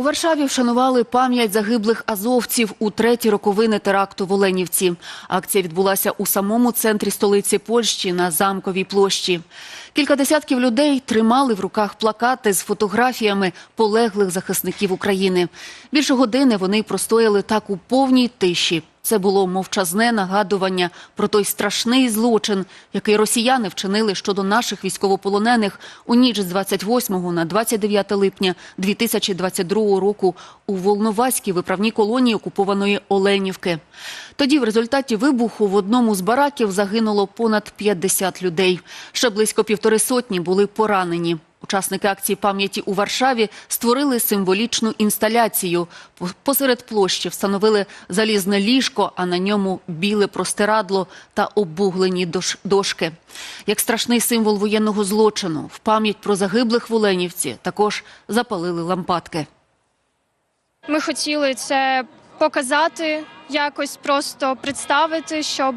У Варшаві вшанували пам'ять загиблих азовців у треті роковини теракту в Оленівці. Акція відбулася у самому центрі столиці Польщі на Замковій площі. Кілька десятків людей тримали в руках плакати з фотографіями полеглих захисників України. Більше години вони простояли так у повній тиші. Це було мовчазне нагадування про той страшний злочин, який росіяни вчинили щодо наших військовополонених у ніч з 28 на 29 липня 2022 року у Волноваській виправній колонії окупованої Оленівки. Тоді в результаті вибуху в одному з бараків загинуло понад 50 людей. Ще близько півтори сотні були поранені. Учасники акції пам'яті у Варшаві створили символічну інсталяцію. Посеред площі встановили залізне ліжко, а на ньому біле простирадло та обуглені дошки. Як страшний символ воєнного злочину, в пам'ять про загиблих в Оленівці також запалили лампадки. Ми хотіли це показати, якось просто представити, щоб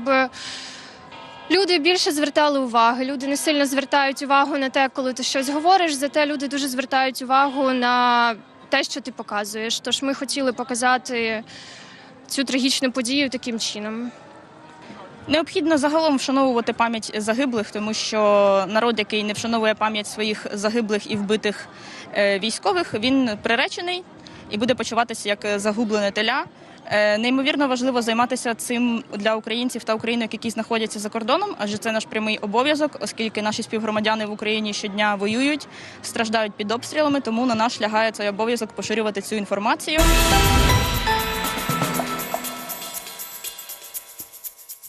люди більше звертали уваги. Люди не сильно звертають увагу на те, коли ти щось говориш, зате люди дуже звертають увагу на те, що ти показуєш. Тож ми хотіли показати цю трагічну подію таким чином. Необхідно загалом вшановувати пам'ять загиблих, тому що народ, який не вшановує пам'ять своїх загиблих і вбитих е, військових, він приречений і буде почуватися як загублене теля. Е, Неймовірно важливо займатися цим для українців та українок, які знаходяться за кордоном, адже це наш прямий обов'язок, оскільки наші співгромадяни в Україні щодня воюють, страждають під обстрілами. Тому на нас лягає цей обов'язок поширювати цю інформацію.